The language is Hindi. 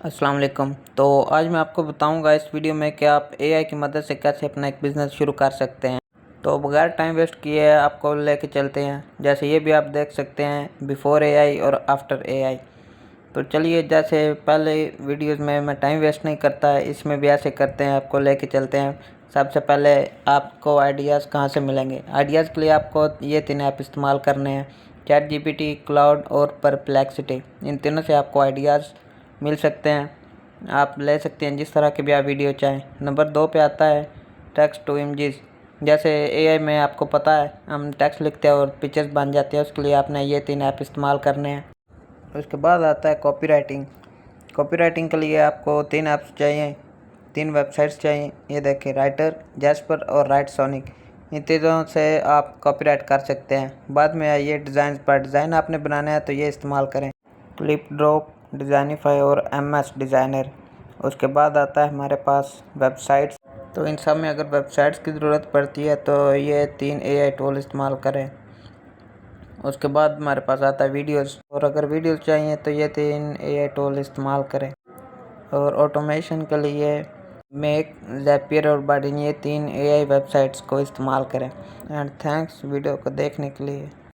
अस्सलाम वालेकुम। तो आज मैं आपको बताऊँगा इस वीडियो में कि आप एआई की मदद से कैसे अपना एक बिज़नेस शुरू कर सकते हैं। तो बगैर टाइम वेस्ट किए आपको लेके चलते हैं। जैसे ये भी आप देख सकते हैं बिफोर एआई और आफ्टर एआई तो चलिए, जैसे पहले वीडियोस में मैं टाइम वेस्ट नहीं करता, इसमें भी ऐसे करते हैं, आपको लेके चलते हैं। सबसे पहले आपको आइडियाज़ कहाँ से मिलेंगे? आइडियाज़ के लिए आपको ये तीन ऐप इस्तेमाल करने हैं चैट जीपीटी क्लाउड और परप्लेक्सिटी इन तीनों से आपको आइडियाज़ मिल सकते हैं। आप ले सकते हैं जिस तरह के भी आप वीडियो चाहें। नंबर दो पे आता है टेक्स्ट टू इमेजेस जैसे एआई में आपको पता है, हम टेक्स्ट लिखते हैं और पिक्चर्स बन जाते हैं, उसके लिए आपने ये तीन ऐप इस्तेमाल करने हैं। उसके बाद आता है कॉपी राइटिंग कॉपी राइटिंग के लिए आपको तीन ऐप्स चाहिए, तीन वेबसाइट्स चाहिए। ये देखिए राइटर जैसपर और राइट सोनिक इन तीनों से आप कॉपीराइट कर सकते हैं। बाद में आइए डिज़ाइन पर। डिज़ाइन आपने बनाना है तो ये इस्तेमाल करें। क्लिप ड्रॉप डिज़ाइनिफाई और एम एस डिज़ाइनर। उसके बाद आता है हमारे पास वेबसाइट्स। तो इन सब में अगर वेबसाइट्स की ज़रूरत पड़ती है तो ये तीन ए आई टूल इस्तेमाल करें। उसके बाद हमारे पास आता है वीडियोस और अगर वीडियोस चाहिए तो ये तीन ए आई टूल इस्तेमाल करें। और ऑटोमेशन के लिए मेक जैपियर और बाडिन ये तीन ए आई वेबसाइट्स को इस्तेमाल करें। एंड थैंक्स वीडियो को देखने के लिए।